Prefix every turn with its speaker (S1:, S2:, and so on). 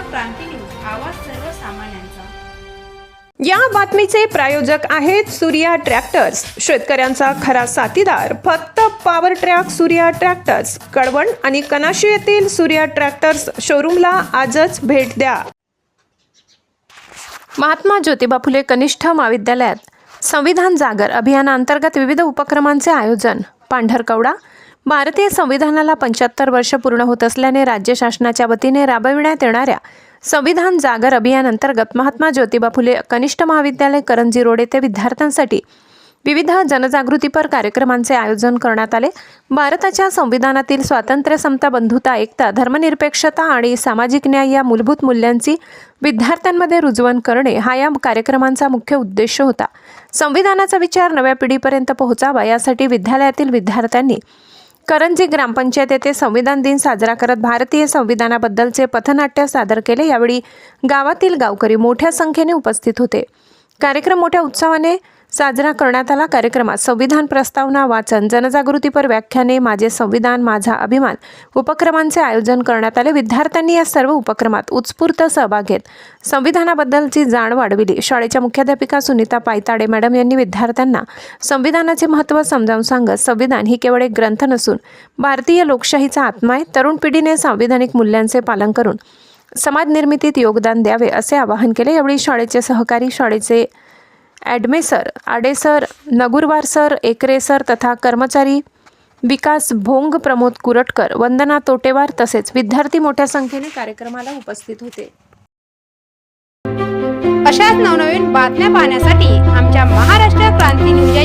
S1: क्रांती news आवाज सर्वसामान्यांचा.
S2: या बातमीचे प्रायोजक आहेत सूर्या ट्रॅक्टर्स. शेतकऱ्यांचा खरा साथीदार फक्त power track Surya tractors. Kalwan आणि कनाशी येथील सूर्या ट्रॅक्टर्स शोरूमला आजच भेट द्या. महात्मा ज्योतिबा फुले कनिष्ठ महाविद्यालयात. संविधान जागर अभियानाअंतर्गत विविध उपक्रमांचे आयोजन. पांढरकवडा भारतीय संविधानाला पंच्याहत्तर वर्ष पूर्ण होत असल्याने राज्य शासनाच्या वतीने राबविण्यात येणाऱ्या संविधान जागर अभियान अंतर्गत महात्मा ज्योतिबा फुले कनिष्ठ महाविद्यालय करंजी रोड येथे विद्यार्थ्यांसाठी विविध जनजागृतीपर कार्यक्रमांचे आयोजन करण्यात आले. भारताच्या संविधानातील स्वातंत्र्य समता बंधुता एकता धर्मनिरपेक्षता आणि सामाजिक न्याय या मूलभूत मूल्यांची विद्यार्थ्यांमध्ये रुजवण करणे हा या कार्यक्रमांचा मुख्य उद्देश होता. संविधानाचा विचार नव्या पिढीपर्यंत पोहोचावा यासाठी विद्यालयातील विद्यार्थ्यांनी करंजी ग्रामपंचायत येथे संविधान दिन साजरा करत भारतीय संविधानाबद्दलचे पथनाट्य सादर केले. यावेळी गावातील गावकरी मोठ्या संख्येने उपस्थित होते. कार्यक्रम मोठ्या उत्साहाने साजरा करण्यात आला कार्यक्रमात संविधान प्रस्तावना वाचन जनजागृतीपर व्याख्याने माझे संविधान माझा अभिमान उपक्रमांचे आयोजन करण्यात आले. विद्यार्थ्यांनी या सर्व उपक्रमात उत्स्फूर्त सहभाग घेत संविधानाबद्दलची जाण वाढविली. शाळेच्या मुख्याध्यापिका सुनीता पायताडे मॅडम यांनी विद्यार्थ्यांना संविधानाचे महत्त्व समजावून सांगत संविधान ही केवळ एक ग्रंथ नसून भारतीय लोकशाहीचा आत्मा आहे. तरुण पिढीने संविधानिक मूल्यांचे पालन करून समाज निर्मितीत योगदान द्यावे असे आवाहन केले. यावेळी शाळेचे सहकारी शाळेचे Adme sir Ade sir Nagurwar sir Ekre sir तथा कर्मचारी विकास भोंग प्रमोद कुरटकर वंदना तोटेवार तसेच विद्यार्थी मोठ्या संख्येने कार्यक्रमाला उपस्थित होते.
S1: अशाच नवनवीन बातम्या पाहण्यासाठी आमच्या महाराष्ट्र क्रांती न्यूज या